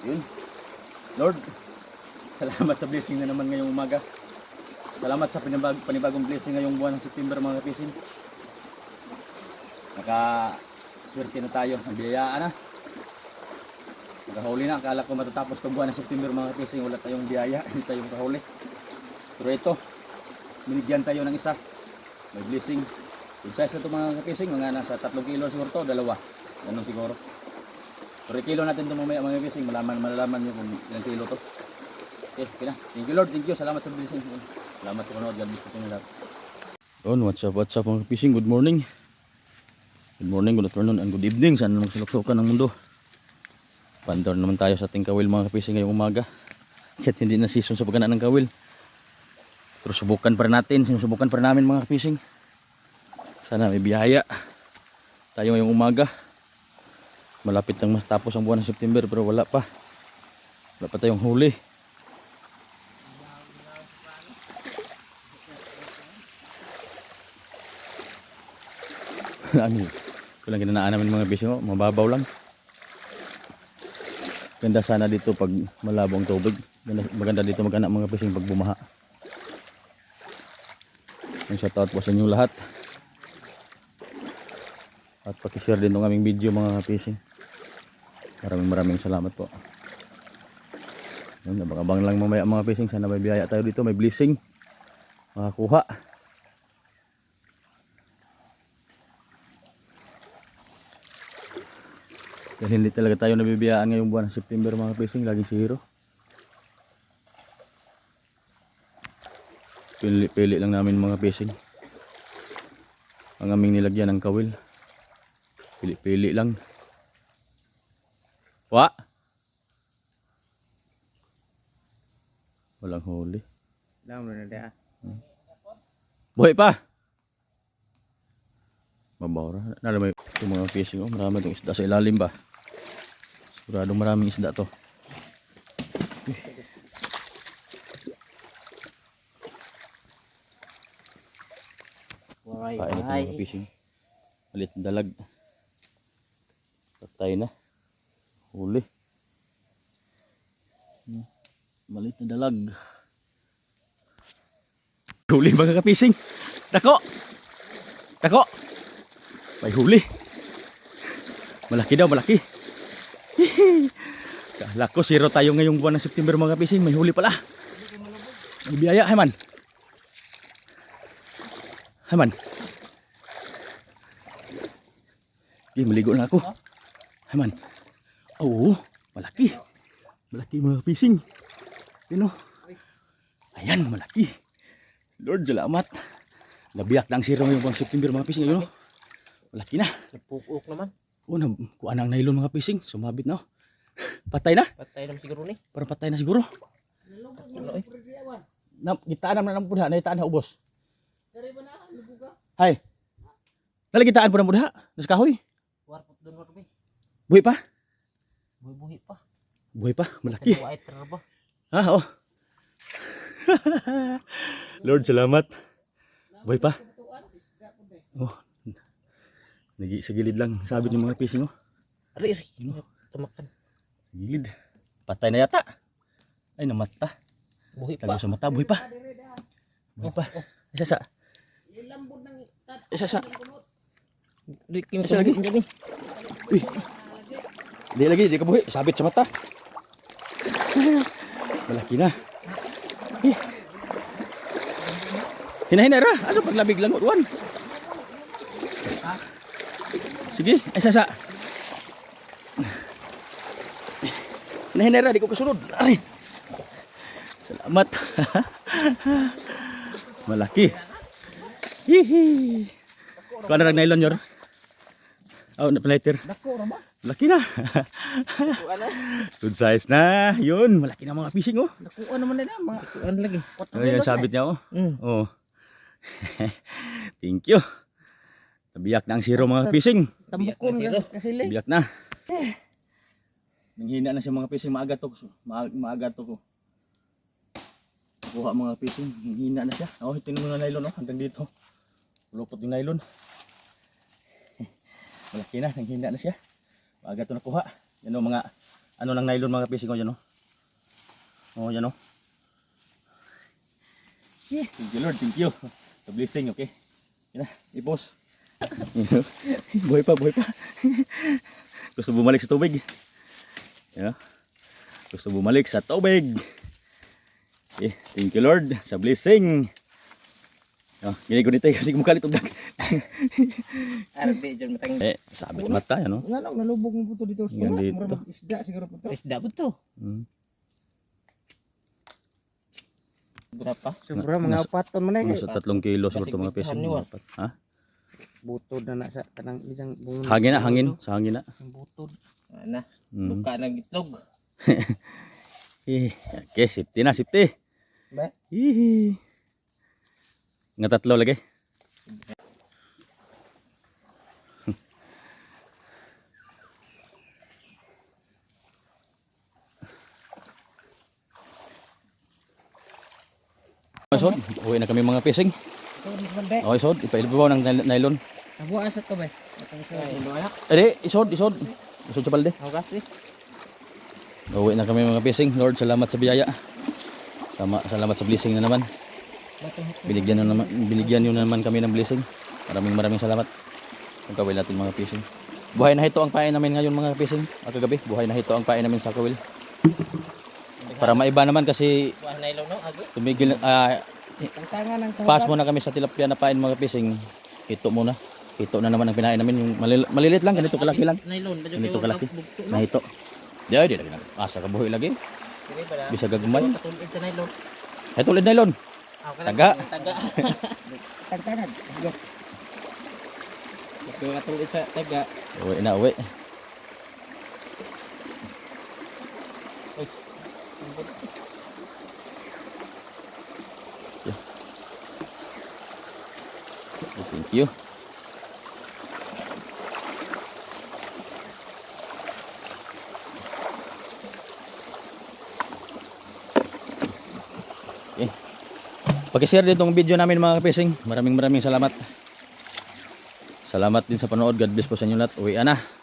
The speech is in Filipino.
Yun. Lord, salamat sa blessing na naman ngayong umaga. Salamat sa panibag, panibagong blessing ngayong buwan ng September mga kapisin. Naka swerte na tayo. Nabiyayaan na. Nakahuli na. Akala ko matatapos itong buwan ng September mga kapisin. Wala tayong biyaya. Hindi tayong kahuli. Pero ito, binigyan tayo ng isa. May blessing. Yung size ito mga kapising, mga nasa 3 kilo siguro to, dalawa. Ganun siguro. Pero kilo natin ito mamaya mga kapising, malaman, malalaman nyo kung ilang kilo to. Okay, okay na. Thank you Lord, thank you. Salamat sa blessing. Salamat sa panood. God bless po lahat. Yun, what's up, what's up mga kapising? Good morning. Good morning, good afternoon, and good evening. Saan naman sulok-sukan ng mundo. Pandor naman tayo sa ating kawil mga kapising ngayong umaga. Kahit hindi na season sa pagkanaan ng kawil. Pero subukan pa rin natin, sinusubukan pa namin mga kapising. Sana may biyaya. Tayo ngayong umaga. Malapit nang matapos ang buwan ng September pero wala pa. Wala pa tayong huli. ano Kulang kinanaan namin mga bisyo, mababaw lang. Ganda sana dito pag malabo ang tubig. Ganda, maganda dito magana mga fishing pag bumaha. Ang shoutout po sa inyo lahat. At pakishare din ng aming video mga fishing. Maraming maraming salamat po. Yun, abang-abang lang mamaya mga fishing. Sana may biyaya tayo dito. May blessing. Makakuha. Dahil hindi talaga tayo nabibiyaan ngayong buwan ng September mga fishing. Laging si. Pili-pili lang namin mga fishing. Ang aming nilagyan ng kawil. Pili-pili lang. Wa? Walang huli. Alam mo na dia. Buhay pa! Mabawra. Nala may yung mga fishing. Oh, marami itong isda sa ilalim ba? Siguradong maraming isda to. Kain natin mga fishing. Malit dalag. Patay na. Huli. Malit na dalag. Huli mga kapising. Dako! Dako! May huli. Malaki daw, malaki. Kala ko, zero tayo ngayong buwan ng September mga kapising. May huli pala. May biyaya, Hayman. Hayman. Okay, maligo na ako. Hayman. Oo, malaki. Malaki mga fishing. Yun o. Ayan, malaki. Lord, salamat. Nabiyak na ang zero ngayong buwan ng September mga fishing. Ayun o. Malaki na. Napupuk naman. Oo, na, kuha ng nylon mga fishing. Sumabit na o. Patay na. Patay naman siguro ni. Parang patay na siguro. Ano eh? Na, gitaan naman ng budha. Naitaan na ubos. Hay. Nalagitaan po ng budha. Nasa kahoy. Warpot doon warpot eh. Buhay pa. Buhay pa. Malaki. Kaya white ba? Ha, oh. Lord, salamat. Buhay pa. Oh. Nagi sa gilid lang. Sabi ng mga fishing, oh. Ari, ari. Tumakan. Sa gilid. Patay na yata. Ay, namata. Buhi pa. Tago sa mata. Buhay pa. Buhay pa. Isa sa. Isa sa. Di kim Isa lagi. lagi. Uy. Di lagi, di ka buhay. Sabit sa mata. Malaki na. Eh. Hinahinay ra. Ano paglabig lang uwan? Sige, ay sasa. Hinahinay ra, di ko kasunod. Ay. Salamat. Malaki. Hihi. Kuha na nylon yor. Oh, na lighter. Dako ra ba? Malaki na. Ano? Good size na. Yun, malaki na mga fishing oh. Dako naman nila mga ano lagi. Ano yung sabit niya oh. Mm. Oh. Thank you. Nabiyak na ang zero mga fishing. Tambukon Eh. kasi le. Nabiyak na. Nanghina na siya mga fishing. Maaga to. Ma maaga to ko. Kuha mga fishing. Nanghina na siya. Oh, tingnan mo na nylon oh. Hanggang dito. Lupot yung nylon. Malaki na. Nanghina na siya. Maaga to nakuha. Yan oh, mga ano ng nylon mga fishing ko yan oh. Oh, yan oh. Yeah, thank you Lord, thank you. The blessing, okay? Yan na, ipos. Yan, buhay pa, buhay pa. Gusto bumalik sa tubig. Yan oh. Gusto bumalik sa tubig. Okay, thank you Lord sa blessing. Oh, gini ko nito kasi kumakalit og dag. Arbi, dyan matang eh, sabi ko mata yan. Nga lang, nalubog mo po to dito. Dito. mura mag-isda siguro po to. isda po to. Mm. Berapa? Siguro mga upat ton man eh. Nasa tatlong kilo siguro mga Apat. Ha? Butod na na sa kanang isang bungon. Hangin na, hangin. Sa hangin na. Ang butod. Ana, buka ng itlog. Eh, Okay, safety na, safety. Ba? Hihi. Nga tatlo lagi. Sod, uwi na kami mga be. Okay, Sod, ipailibaw ng nyl- nylon. Abo asat ka ba? Ay, ano anak? Ere, isod, isod. Isod sa balde. Kasi. Uwi na kami mga fishing. Lord, salamat sa biyaya. Sama, salamat sa blessing na naman. Binigyan nyo naman, binigyan nyo naman kami ng blessing. Maraming maraming salamat. Ang kawil natin mga fishing. Buhay na hito ang pain namin ngayon mga fishing. At kagabi, buhay na hito ang pain namin sa kawil. Para maiba naman kasi tumigil, ah, ng pass muna kami sa tilapia na pain mga fishing. Hito muna. Hito na naman ang pinain namin. Yung malil- malilit lang, ganito kalaki lang. Nylon, medyo Ganito kalaki. Na hito. Di ay, di lagi na. Asa ka buhay lagi. Bisa gagmay. Ay tulid nylon. Taga. Taga. tantangan. Yo. Kaya katulid sa taga. Uwi na, uwi. Thank you. Pag-share din itong video namin mga kapising. Maraming maraming salamat. Salamat din sa panood. God bless po sa inyo lahat. Uwi na.